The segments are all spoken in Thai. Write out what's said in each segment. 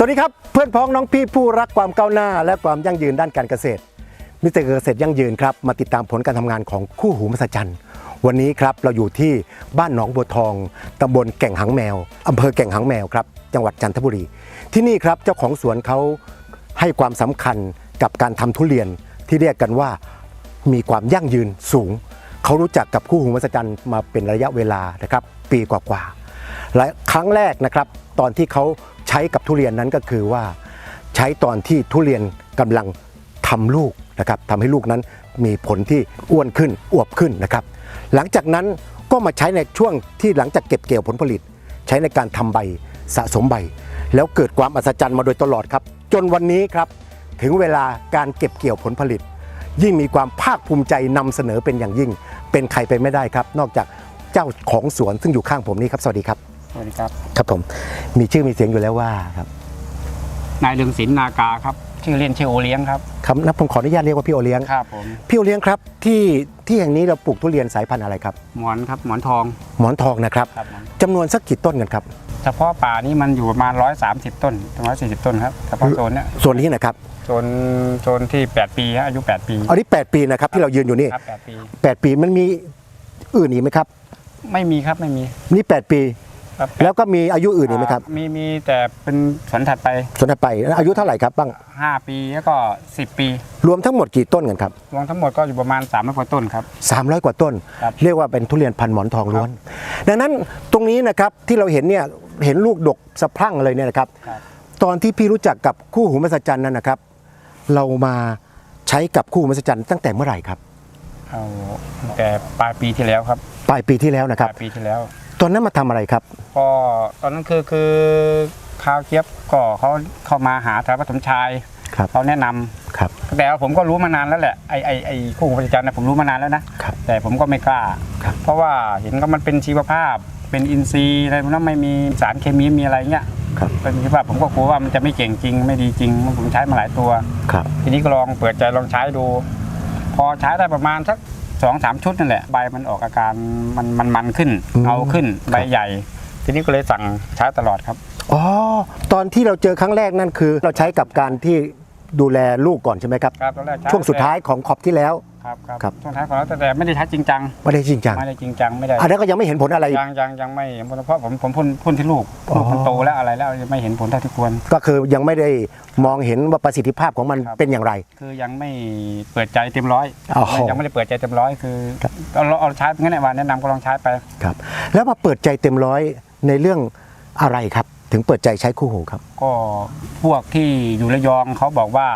สวัสดีครับ เพื่อนพ้องน้องพี่ผู้รักความก้าวหน้า และความยั่งยืนด้านการเกษตรมิสเตอร์เกษตรยั่งยืนครับมาติดตามผลการทำงานของคู่หูมหัศจรรย์วันนี้ครับเราอยู่ที่บ้านหนองบัวทองตำบลแก่งหางแมวอำเภอแก่งหางแมวครับจังหวัดจันทบุรี ที่นี่ครับเจ้าของสวนเขาให้ความสำคัญกับการทำทุเรียนที่เรียกกันว่ามีความยั่งยืนสูง เขารู้จักกับคู่หูมหัศจรรย์มาเป็นระยะเวลานะครับปีกว่าๆและครั้งแรกนะครับตอนที่เขา ใช้กับทุเรียนนั้นก็คือว่า ใช้ตอนที่ทุเรียนกำลังทำลูกนะครับทำให้ลูกนั้นมีผลที่อ้วนขึ้นอวบขึ้นนะครับ หลังจากนั้นก็มาใช้ในช่วงที่หลังจากเก็บเกี่ยวผลผลิต ใช้ในการทำใบสะสมใบ แล้วเกิดความอัศจรรย์มาโดยตลอดครับ จนวันนี้ครับถึงเวลาการเก็บเกี่ยวผลผลิต ยิ่งมีความภาคภูมิใจนำเสนอเป็นอย่างยิ่ง เป็นใครไปไม่ได้ครับ นอกจากเจ้าของสวนซึ่งอยู่ข้างผมนี้ครับสวัสดีครับ วัสดีครับครับผมมีชื่อมีเสียงอยู่แล้วว่าครับนายเรืองศิลป์นากาครับชื่อเล่นชื่อโอเลี้ยงครับครับนับผมขออนุญาตเรียกว่าพี่โอเลี้ยงครับผมพี่โอเลี้ยงครับที่ที่แห่งนี้เราปลูกทุเรียนสายพันธุ์อะไรครับหมอนครับหมอนทองหมอนทองนะครับครับหมอนจำนวนสักกี่ต้นกันครับเฉพาะป่านี่มันอยู่ประมาณ130 ต้นถึง140 ต้นครับเฉพาะโซนเนี้ยส่วนนี้นะครับโซนโซนที่ 8 ปีฮะอายุ 8 ปีอันนี้ 8 ปีนะครับที่เรายืนอยู่นี่ ครับ8ปี 8 ปีมันมีอื่นอีกไหมครับ ไม่มีครับไม่มีนี่ 8 ปี ครับแล้วก็มีอายุอื่นอีกไหมครับ มีมีแต่เป็นสวนถัดไปส่วนถัดไปอายุเท่าไหร่ครับบ้าง5ปีแล้วก็10ปีรวมทั้งหมดกี่ต้นกันครับรวมทั้งหมดก็อยู่ประมาณ300กว่าต้นครับ 300 กว่าต้น ครับ เรียกว่าเป็นทุเรียนพันหมอนทองล้วน ดังนั้นตรงนี้นะครับที่เราเห็นเนี่ยเห็นลูกดกสะพรั่งเลยเนี่ยนะครับ ครับตอนที่พี่รู้จักกับคู่หูมหัศจรรย์นั้นนะครับ เรามาใช้กับคู่หูมหัศจรรย์ตั้งแต่เมื่อไหร่ครับเอาตั้งแต่ปลายปีที่แล้วครับปลายปีที่แล้วนะปครับลายปีที่แล้ว ตอนนั้นมาทำอะไรครับ ก็ตอนนั้นคือคือข้าวเจี๊ยบก็เขาเข้ามาหาทางปฐมชายครับ เขาแนะนำครับ แต่ว่าผมก็รู้มานานแล้วแหละไอไอไอคู่หูประจันนะผมรู้มานานแล้วนะครับ แต่ผมก็ไม่กล้า ครับ เพราะว่าเห็นก็มันเป็นชีวภาพ เป็นอินทรีย์อะไรมันไม่มีสารเคมีมีอะไรเงี้ยครับเป็นชีวภาพผมก็กลัวว่ามันจะไม่เก่งจริง ไม่ดีจริงผมใช้มาหลายตัว ครับ ทีนี้ก็ลองเปิดใจลองใช้ดู พอใช้ได้ประมาณสัก สองสามชุดนั่นแหละใบมันออกอาการมันมันมันขึ้นอืมเอาขึ้นครับใบใหญ่ ทีนี้ก็เลยสั่งใช้ตลอดครับอ๋อตอนที่เราเจอครั้งแรกนั่นคือ เราใช้กับการที่ดูแลลูกก่อนใช่ไหมครับ ครับตอนแรกใช้ช่วงสุดท้ายของขอบที่แล้ว ครับครับครับ ช่วงท้ายของเราแต่แต่ไม่ได้ใช้จริงจังไม่ได้จริงจังไม่ได้จริงจังไม่ได้อันนั้นก็ยังไม่เห็นผลอะไร ยังยังยังไม่เห็นผลเพราะผมผมพ่นพ่นที่ลูกอ๋อลูกมันโตแล้วอะไรแล้วยังไม่เห็นผลเท่าที่ควร ก็คือยังไม่ได้มองเห็นว่าประสิทธิภาพของมันครับเป็นอย่างไร คือยังไม่เปิดใจเต็มร้อยอ๋อยังไม่ได้เปิดใจเต็มร้อยคือครับเอาเราเอาใช้งั้นแหละว่าแนะนำก็ลองใช้ไปครับ แล้วมาเปิดใจเต็มร้อยในเรื่องอะไรครับ ถึงเปิดใจใช้คู่หูครับ ก็พวกที่อยู่ระยองเขาบอกว่า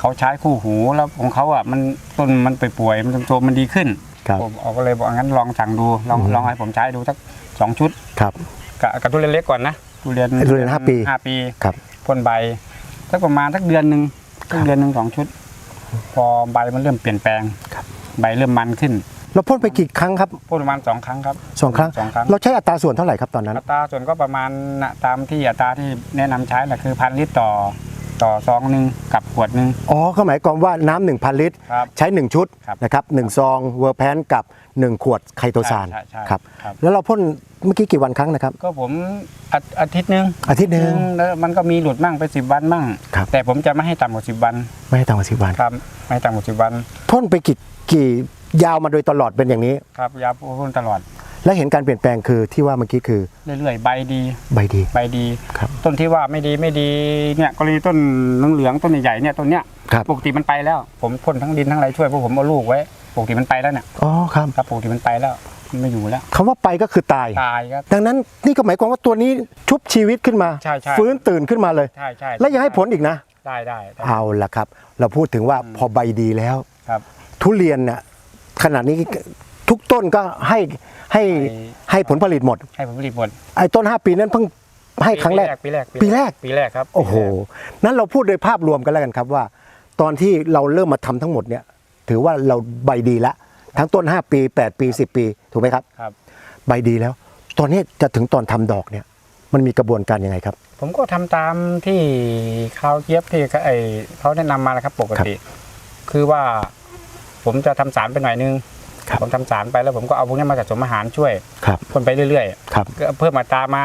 เขาใช้คู่หูแล้วของเขาอะมันต้นมันป่วยๆมันโตมันดีขึ้นครับผมเอาก็เลยบอกงั้นลองสั่งดูลองอืมลองให้ผมใช้ดูสักสองชุดครับกับกับทุเรียนเล็กก่อนนะทุเรียนทุเรียนห้าปีห้าปีครับพ่นใบสักประมาณสักเดือนหนึ่งสักเดือนหนึ่งสองชุด พอใบมันเริ่มเปลี่ยนแปลงครับใบเริ่มมันขึ้นเราพ่นไปกี่ครั้งครับพ่นประมาณสองครั้งครับสองครั้งสองครั้ง เราใช้อัตราส่วนเท่าไหร่ครับตอนนั้น อัตราส่วนก็ประมาณน่ะตามที่อัตราที่แนะนำใช้แหละคือพันลิตรต่อ ต่อซองหนึ่งกับขวดหนึ่ง อ๋อก็หมายความว่าน้ำหนึ่งพันลิตร ครับใช้ 1 ชุดครับนะครับหนึ่งซองเวอร์แพนกับ 1 ขวดไคโตซานใช่ใช่ครับครับ แล้วเราพ่นเมื่อกี้กี่วันครั้งนะครับ ก็ผมอาอาทิตย์หนึ่งอาทิตย์หนึ่งแล้วมันก็มีหลุดมั่งไปสิบวันมั่ง ครับ แต่ผมจะไม่ให้ต่ำกว่าสิบวันไม่ให้ต่ำกว่าสิบวันครับไม่ให้ต่ำกว่าสิบวันพ่นไปกี่กี่ยาวมาโดยตลอดเป็นอย่างนี้ ครับยาพ่นตลอด และเห็นการเปลี่ยนแปลงคือที่ว่าเมื่อกี้คือเรื่อยๆ ใบดี ใบดี ใบดี ครับต้นที่ว่าไม่ดีไม่ดีเนี่ยกรณีต้นเหลืองๆต้นใหญ่ๆเนี่ยต้นเนี้ยครับ ปกติมันไปแล้ว ผมพ่นทั้งดินทั้งอะไรช่วยเพราะผมเอาลูกไว้ปกติมันไปแล้วเนี่ยอ๋อครับครับปกติมันไปแล้วมันไม่อยู่แล้ว คำว่าไปก็คือตาย ตายครับ ดังนั้นนี่ก็หมายความว่าตัวนี้ชุบชีวิตขึ้นมา ใช่ใช่ ฟื้นตื่นขึ้นมาเลย ใช่ใช่และยังให้ผลอีกนะ ได้ได้ได้เอาละครับ เราพูดถึงว่าพอใบดีแล้ว ครับ ทุเรียนเนี่ยขนาดนี้ ทุกต้นก็ให้ให้ให้ให้ผลผลิตหมด ให้ผลผลิตหมดไอ้ต้น 5 ปีนั้นเพิ่งให้ครั้งแรก ปีแรกปีแรกปีแรกครับ โอ้โหนั้นเราพูดโดยภาพรวมกันแล้วกันครับว่า ตอนที่เราเริ่มมาทำทั้งหมดเนี่ย ถือว่าเราใบดีละทั้งต้น 5 ปี 8 ปี 10 ปี ถูกไหมครับครับ ใบดีแล้ว ตอนนี้จะถึงตอนทำดอกเนี่ย มันมีกระบวนการยังไงครับ ผมก็ทำตามที่ข้าวเจี๊ยบที่ไอเขาแนะนำมานะครับปกติ คือว่าผมจะทำสารไปหน่อยนึงครับ ผมทำสารไปแล้วผมก็เอาพวกนี้มาผสมอาหารช่วยครับคนไปเรื่อยครับ ๆก็เพิ่มอัตรามา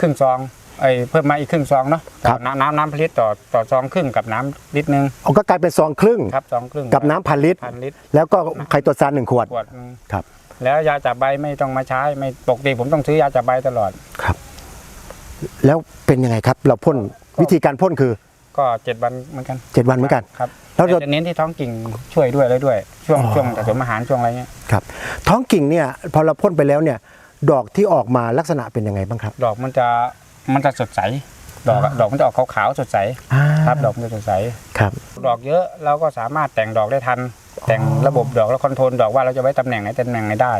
ครึ่งซองไอ้เพิ่มมาอีกครึ่งซองเนาะครับ น้ำน้ำน้ำพลิตรต่อต่อซองครึ่งกับน้ำลิตรหนึงเอาก็กลายเป็นซองครึ่ง ครับซองครึ่งกับน้ำพันลิตร พันลิตรแล้วก็ไข่ตัวซานหนึ่งขวดขวดหนึ่งครับแล้วยาจับใบไม่ต้องมาใช้ไม่ปกติผมต้องซื้อยาจับใบตลอด ครับ แล้วเป็นยังไงครับ เราพ่นวิธีการพ่นคือก็เจ็ดวันเหมือนกัน 7 วันเหมือนกัน ครับ แล้วเรา จะเน้นที่ท้องกิ่งช่วยด้วยเลยด้วย ช่วงอ๋อ ช่วงผสมอาหารช่วงอะไรเงี้ยครับท้องกิ่งเนี่ยพอเราพ่นไปแล้วเนี่ย ดอกที่ออกมาลักษณะเป็นยังไงบ้างครับดอกมันจะมันจะสดใสดอกอะดอกมันจะออกขาวๆสดใสอ่าครับดอกมันจะสดใส ครับดอกเยอะเราก็สามารถแต่งดอกได้ทัน แต่งระบบดอกแล้วคอนโทรลดอกว่าเราจะไว้ตำแหน่งไหนตำแหน่งไหนได้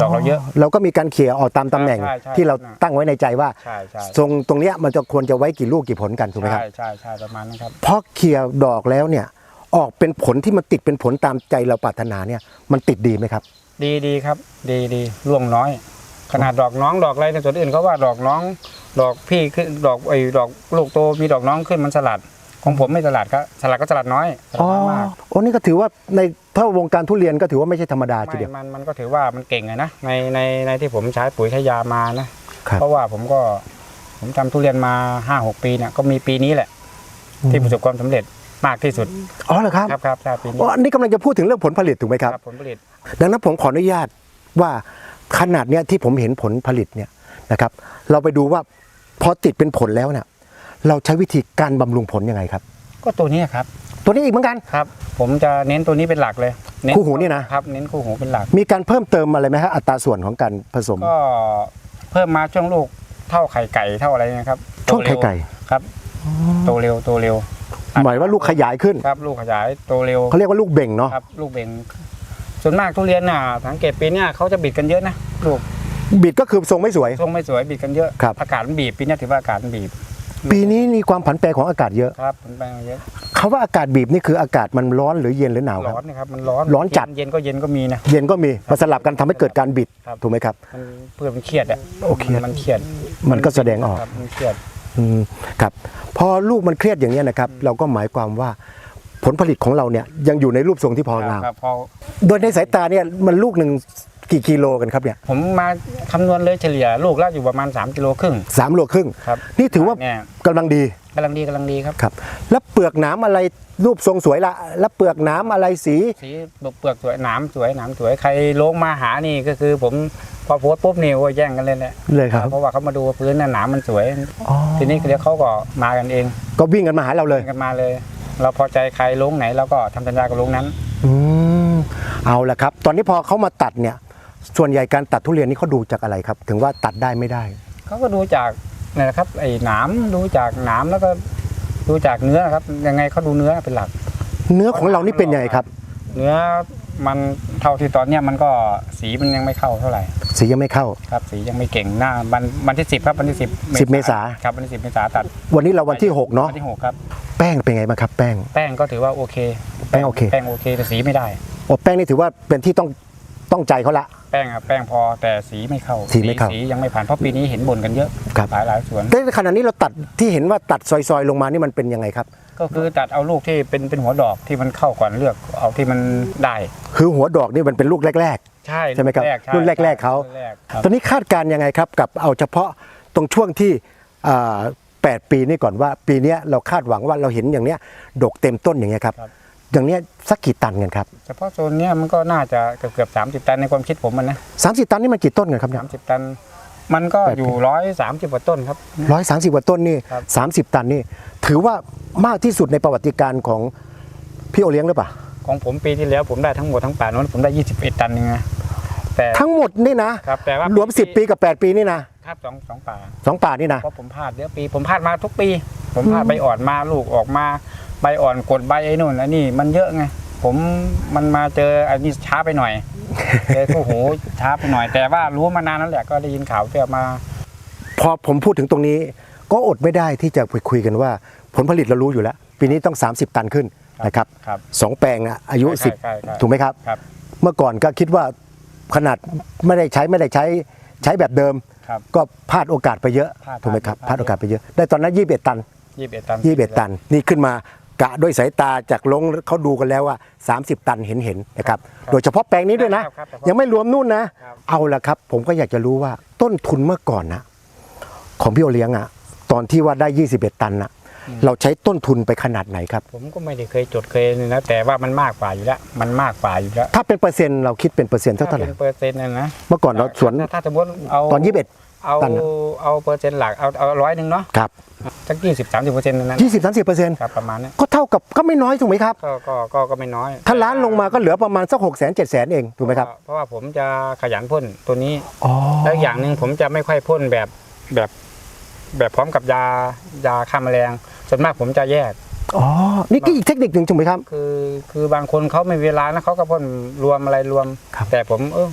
ดอกเราเยอะเราก็มีการเขี่ยออกตามตำแหน่งใช่ใช่ ที่เราใช่ตั้งไว้ในใจว่า ใช่ใช่ทรงตรงเนี้ยมันจะควรจะไว้กี่ลูกกี่ผลกันถูกไหมครับใช่ใช่ใช่ประมาณนั้นครับ พอเขี่ยดอกแล้วเนี่ย ออกเป็นผลที่มันติดเป็นผลตามใจเราปรารถนาเนี่ยมันติดดีไหมครับ ดีดีครับ ดีดีร่วงน้อย ขนาดดอกน้องดอกอะไรในส่วนอื่นเขาว่าดอกน้อง ดอกพี่ขึ้นดอกไอ้ดอกลูกโตมีดอกน้องขึ้นมันสลัด ของผมไม่สลัดครับสลัดก็สลัดน้อยสลัอ๋ดอน้อยมากโอ้นี่ก็ถือว่าในถ้าวงการทุเรียนก็ถือว่าไม่ใช่ธรรมดาทีไม่เดียวมันมันก็ถือว่ามันเก่งอะนะในในในที่ผมใช้ปุ๋ยใช้ยามานะครับ เพราะว่าผมก็ผมทำทุเรียนมาห้าหกปีเนี่ยก็มีปีนี้แหละ ที่ประสบความสำเร็จ มากที่สุดอ๋อเหรอครับครับครับใช่ปีนี้อ๋ออันนี้กำลังจะพูดถึงเรื่องผลผลิตถูกไหมครับผลผลิต ดังนั้นผมขออนุญาตว่าขนาดเนี้ยที่ผมเห็นผลผลิตเนี่ยนะครับ เราไปดูว่าพอติดเป็นผลแล้วเนี่ยเราใช้วิธีการบำรุงผลยังไงครับ ก็ตัวนี้ครับตัวนี้อีกเหมือนกัน ครับ ผมจะเน้นตัวนี้เป็นหลักเลยเน้คู่หูนี่นะ ครับเน้นคู่หูเป็นหลัก มีการเพิ่มเติมอะไรไหมฮะอัตราส่วนของการผสม ก็เพิ่มมาช่วงลูกเท่าไข่ไก่เท่าอะไรนะครับช่วงไข่ไก่ครับโตเร็วโตเร็ว หมายว่าลูกขยายขึ้นครับ ลูกขยายโตเร็วเขาเรียกว่าลูกเบ่งเนาะครับ ลูกเบ่ง ส่วนมากทุเรียนน่ะสังเกตปีเนี้ยเขาจะบิดกันเยอะนะลูกบิดก็คือทรงไม่สวย ทรงไม่สวยบิดกันเยอะครับอากาศมันบีบปีเนี้ยถือว่าอากาศมันบีบ ปีนี้มีความผันแปรของอากาศเยอะครับมันไปเยอะคาว่าอากาศบีบนี่คืออากาศมันร้อนหรือเย็นหรือหนาวคร้รับอนนะครับมันร้อนร้อนจัดเย็นก็เย็นก็มีนะเย็นก็มีมาสลับกันทำให้เกิดการบิดครับถูกไหมครับมันเพื่อมันเครียดอะโอเคมันเครียด มันก็แสดงออกครับมันเครียด อืมครับพอลูกมันเครียดอย่างนี้ยนะครับ เราก็หมายความว่าผลผลิตของเราเนี่ยยังอยู่ในรูปทรงที่พองามครับพอโดยในสายตาเนี่ยมันลูกหนึ่งกี่กิโลกันครับเนี่ยผมมาคำนวณเลยเฉลี่ยลูกละอยู่ประมาณ 3 กิโลครึ่ง สามโลครึ่ง ครับนี่ถือว่าเนี่ยกำลังดีกำลังดีกำลังดีครับ ครับ แล้วเปลือกหนามอะไรรูปทรงสวยละแล้วเปลือกหนามอะไรสี สีเปลือกสวยหนามสวยหนามสวยใครลงมาหานี่ก็คือผม พอโพสต์ปุ๊บนี่โอ้ยแย่งกันเลยแหละเลยครับ เพราะว่าเขามาดูพื้นน่ะหนามมันสวย อ๋อทีนี้เดี๋ยวเขาก็มากันเองก็วิ่งกันมาหาเราเลย กันมาเลย เราพอใจใครลงไหนเราก็ทำสัญญากับลงนั้น อืมเอาละครับ ตอนนี้พอเขามาตัดเนี่ย ส่วนใหญ่การตัดทุเรียนนี่เขาดูจากอะไรครับ ถึงว่าตัดได้ไม่ได้ เขาก็ดูจากนี่นนะครับไอ้หนามดูจากหนามแล้วก็ดูจากเนื้อครับยังไงเขาดูเนื้อเป็นหลัก เนื้อของเรานี่เป็นยังไงครับ เนื้อ มันเท่าที่ตอนเนี้ยมันก็สีมันยังไม่เข้าเท่าไหร่สียังไม่เข้า ครับ สียังไม่เก่งหน้าวันวันที่สิบครับวันที่สิบ10เมษา ครับวันที่สิบเมษาตัดวันนี้เราวันที่6เนาะวันที่หกครับ แป้งเป็นไงบ้างครับ แป้ง แป้งก็ถือว่าโอเค แป้งโอเค แป้งโอเคแต่สีไม่ได้ โอ้แป้งนี่ถือว่าเป็นที่ต้องต้องใจเขาละ แป้งอะแป้งพอแต่สีไม่เข้าสีไม่เข้า สียังไม่ผ่านเพราะปีนี้เห็นบ่นกันเยอะครับหลายหลายสวน แต่ขณะนี้เราตัดที่เห็นว่าตัดซอยๆ ลงมานี่มันเป็นยังไงครับ ก็คือตัดเอาลูกที่เป็นเป็นหัวดอกที่มันเข้าก่อนเลือกเอาที่มันได้คือหัวดอกนี่มันเป็นลูกแรก ใช่ใช่ไหมครับใช่รุ่นแรกๆเขารุ่นแรกครับ ๆ ตอนนี้คาดการณ์ยังไงครับกับเอาเฉพาะตรงช่วงที่อ่าแปดปีนี่ก่อนว่า ปีเนี้ยเราคาดหวังว่าเราเห็นอย่างเนี้ยดกเต็มต้นอย่างเงี้ยครับครับ อย่างเนี้ยสักกี่ตันกันครับเฉพาะโซนเนี้ยมันก็น่าจะเกือบเกือบสามสิบตันในความคิดผมมันนะสามสิบตันนี่มันกี่ต้นกันครับเนี่ยสามสิบตัน มันก็แปดปีอยู่ร้อยสามสิบกว่าต้นครับ ร้อยสามสิบกว่าต้นนี่ครับ สามสิบตันนี่ ถือว่ามากที่สุดในประวัติการของพี่โอเลี้ยงหรือเปล่า ของผมปีที่แล้วผมได้ทั้งหมดทั้งป่านั้นผมได้ยี่สิบเอ็ดตันเองนะแต่ทั้งหมดนี่นะ ครับแต่ว่ารวม 10 ปีกับ 8 ปีนี่นะครับสองสองป่า สองป่านี่นะ เพราะผมพลาดเยอะปี ผมพลาดมาทุกปี ผมพลาดใบอ่อนมาลูกออกมาใบอ่อนกดใบไอ้นู่นไอ้นี่มันเยอะไงผมมันมาเจออันนี้ช้าไปหน่อย เจอคู่หูช้าไปหน่อยแต่ว่ารู้มานานนั่นแหละก็ได้ยินข่าวที่ออกมา พอผมพูดถึงตรงนี้ ก็อดไม่ได้ที่จะไปคุยกันว่า ผลผลิตเรารู้อยู่แล้ว ปีนี้ต้อง 30 ตันขึ้นนะครับครับสองแปลงอะอายุ ใช่ใช่ใช่10 ถูกไหมครับ ครับ เมื่อก่อนก็คิดว่าขนาดไม่ได้ใช้ไม่ได้ใช้ใช้แบบเดิม ครับ ก็พลาดโอกาสไปเยอะพลาดถูกไหมครับพพลาลาดดโอกาสไปเยอะได้ตอนนั้น 21 ตัน ยี่สิบเอ็ดตัน21 ตันนี่ขึ้นมา กะด้วยสายตาจากลงเขาดูกันแล้วว่า 30 ตันเห็นเห็นๆนะครับ โดยเฉพาะแปลงนี้ด้วยนะ ครับครับยังไม่รวมนู่นนะ ครับ เอาละครับ ผมก็อยากจะรู้ว่าต้นทุนเมื่อก่อนนะของพี่โอเลี้ยงอะตอนที่ว่าได้ 21 ตันนะเราใช้ต้นทุนไปขนาดไหนครับ ผมก็ไม่ได้เคยจดเคยนี่นะแต่ว่ามันมากกว่าอยู่แล้วมันมากกว่าอยู่แล้วถ้าเป็นเปอร์เซ็นต์เราคิดเป็นเปอร์เซ็นต์เท่าถ้าไหร่เป็นเปอร์เซ็นต์นะนะเมื่อก่อนเราสวนถ้าถ้าสมมติเอาตอน 21 เอาตันอะ เอาเปอร์เซ็นต์หลักเอาเอาร้อยหนึ่งเนาะครับสักยี่สิบสามสิบเปอร์เซ็นต์นั้น20 30เปอร์เซ็นต์ครับประมาณนี้ก็เท่ากับก็ไม่น้อยถูกไหมครับก็ก็ก็ก็ไม่น้อยถ้าล้านลงมาก็เหลือประมาณสัก6 0 0 0 0 7 0 0 0 0เองถูกไหมครับเพราะว่าผมจะขยันพ่นตัวนี้ อ๋อแล้วอย่างหนึ่งผมจะไม่ค่อยพ่นแบบแบบ แบบพร้อมกับยายาฆ่าแมลงส่วนมากผมจะแยก อ๋อนี่ก็อีกเทคนิคหนึ่งถูกไหมครับ คือคือบางคนเขาไม่มีเวลานะเขาก็พ่นรวมอะไรรวม ครับ แต่ผมเออ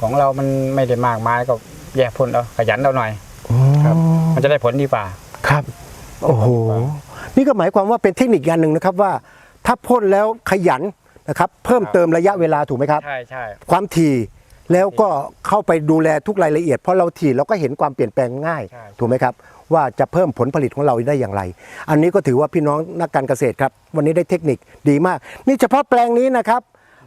ของเรามันไม่ได้มากมายก็ แยกพ่นเอาขยันเอาหน่อยครับ มันจะได้ผลดีกว่าครับ โอ้โห นี่ก็หมายความว่าเป็นเทคนิคอย่างหนึ่งนะครับว่าถ้าพ่นแล้วขยันนะครับ เพิ่มเติมระยะเวลาถูกไหมครับ ใช่ใช่ความถี่แล้วก็เข้าไปดูแลทุกรายละเอียด เพราะเราถี่เราก็เห็นความเปลี่ยนแปลงง่ายใช่ถูกไหมครับ ว่าจะเพิ่มผลผลิตของเราได้อย่างไร อันนี้ก็ถือว่าพี่น้องนักการเกษตรครับ วันนี้ได้เทคนิคดีมาก นี่เฉพาะแปลงนี้นะครับ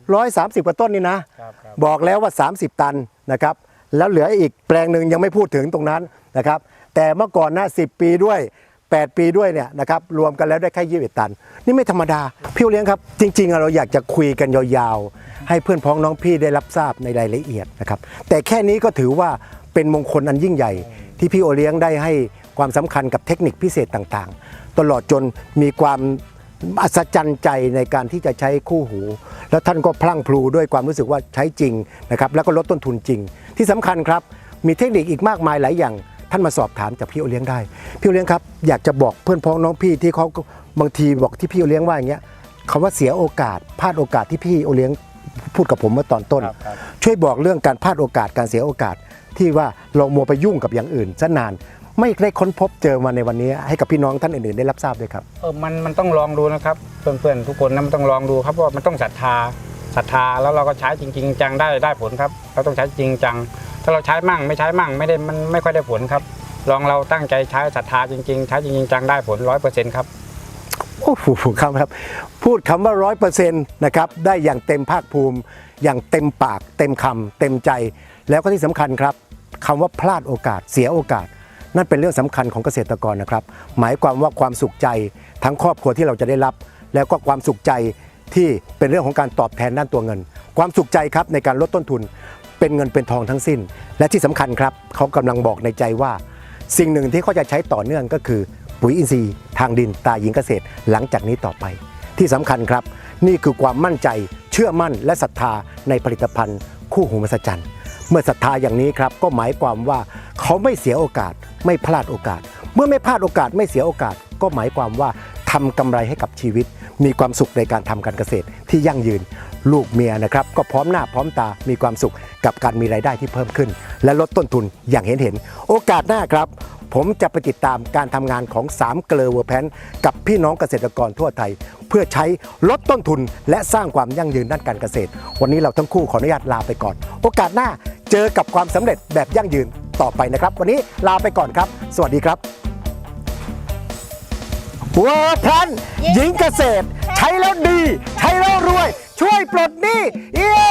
130กว่าต้นนี่นะครับครับบอกแล้วว่า 30 ตันนะครับ แล้วเหลืออีกแปลงหนึ่งยังไม่พูดถึงตรงนั้นนะครับ แต่เมื่อก่อนน้า10ปีด้วย 8 ปีด้วยเนี่ยนะครับรวมกันแล้วได้แค่21ตัน นี่ไม่ธรรมดา พี่เลี้ยงครับ จริงๆ เราอยากจะคุยกันยาวๆ ให้เพื่อนพ้องน้องพี่ได้รับทราบในรายละเอียดนะครับ แต่แค่นี้ก็ถือว่าเป็นมงคลอันยิ่งใหญ่ ที่พี่โอเลี้ยงได้ให้ความสำคัญกับเทคนิคพิเศษต่างๆ ตลอดจนมีความ อัศจรรย์ใจในการที่จะใช้คู่หู แล้วท่านก็พลั่งพลูด้วยความรู้สึกว่าใช้จริงนะครับแล้วก็ลดต้นทุนจริง ที่สำคัญครับมีเทคนิคอีกมากมายหลายอย่างท่านมาสอบถามจากพี่โอเลี้ยงได้ พี่โอเลี้ยงครับอยากจะบอกเพื่อนพ้องน้องพี่ที่เขาบางทีบอกที่พี่โอเลี้ยงว่าอย่างเงี้ยคำว่าเสียโอกาสพลาดโอกาสที่พี่โอเลี้ยงพูดกับผมเมื่อตอนต้นครับครับช่วยบอกเรื่องการพลาดโอกาสการเสียโอกาสที่ว่าเรามัวไปยุ่งกับอย่างอื่นซะนาน ไม่ได้ค้นพบเจอมาในวันนี้ ให้กับพี่น้องท่านอื่นๆได้รับทราบด้วยครับเออมันมันต้องลองดูนะครับเพื่อนๆทุกคนนะมันต้องลองดูครับว่ามันต้องศรัทธาศรัทธาแล้วเราก็ใช้จริง ๆ จังได้ได้ผลครับ เราต้องใช้จริงจัง ถ้าเราใช้มั่งไม่ใช้มั่งไม่ได้มันไม่ค่อยได้ผลครับ ลองเราตั้งใจใช้ศรัทธาจริงๆ ใช้จริงๆจังได้ผลร้อยเปอร์เซ็นต์ครับโอ้โหครับครับ พูดคำว่าร้อยเปอร์เซ็นต์นะครับได้อย่างเต็มภาคภูมิ อย่างเต็มปาก เต็มคำเต็มใจ แล้วก็ที่สำคัญครับคำว่าพลาดโอกาสเสียโอกาส นั่นเป็นเรื่องสำคัญของเกษตรกรนะครับ หมายความว่าความสุขใจทั้งครอบครัวที่เราจะได้รับ แล้วก็ความสุขใจที่เป็นเรื่องของการตอบแทนด้านตัวเงิน ความสุขใจครับในการลดต้นทุน เป็นเงินเป็นทองทั้งสิ้น และที่สำคัญครับเขากำลังบอกในใจว่า สิ่งหนึ่งที่เขาจะใช้ต่อเนื่องก็คือ ปุ๋ยอินทรีย์ทางดินตาหญิงเกษตร หลังจากนี้ต่อไป ที่สำคัญครับ นี่คือความมั่นใจ เชื่อมั่น และศรัทธาในผลิตภัณฑ์ คู่หูมหัศจรรย์ เมื่อศรัทธาอย่างนี้ครับก็หมายความว่า เขาไม่เสียโอกาส ไม่พลาดโอกาส เมื่อไม่พลาดโอกาสไม่เสียโอกาส ก็หมายความว่าทำกำไรให้กับชีวิต มีความสุขในการทำการเกษตรที่ยั่งยืน ลูกเมียนะครับ ก็พร้อมหน้าพร้อมตามีความสุขกับการมีรายได้ที่เพิ่มขึ้น และลดต้นทุนอย่างเห็นเห็น โอกาสหน้าครับ ผมจะไปติดตามการทำงานของ3เกลอเวอร์แพนกับพี่น้องเกษตรกรทั่วไทย เพื่อใช้ลดต้นทุน และสร้างความยั่งยืนด้านการเกษตร วันนี้เราทั้งคู่ขออนุญาตลาไปก่อน โอกาสหน้าเจอกับความสำเร็จแบบยั่งยืน ต่อไปนะครับ วันนี้ลาไปก่อนครับ สวัสดีครับเวอร์แพนหญิงเกษตร ใช้แล้วดี ใช้แล้วรวย ช่วยปลดหนี้เย้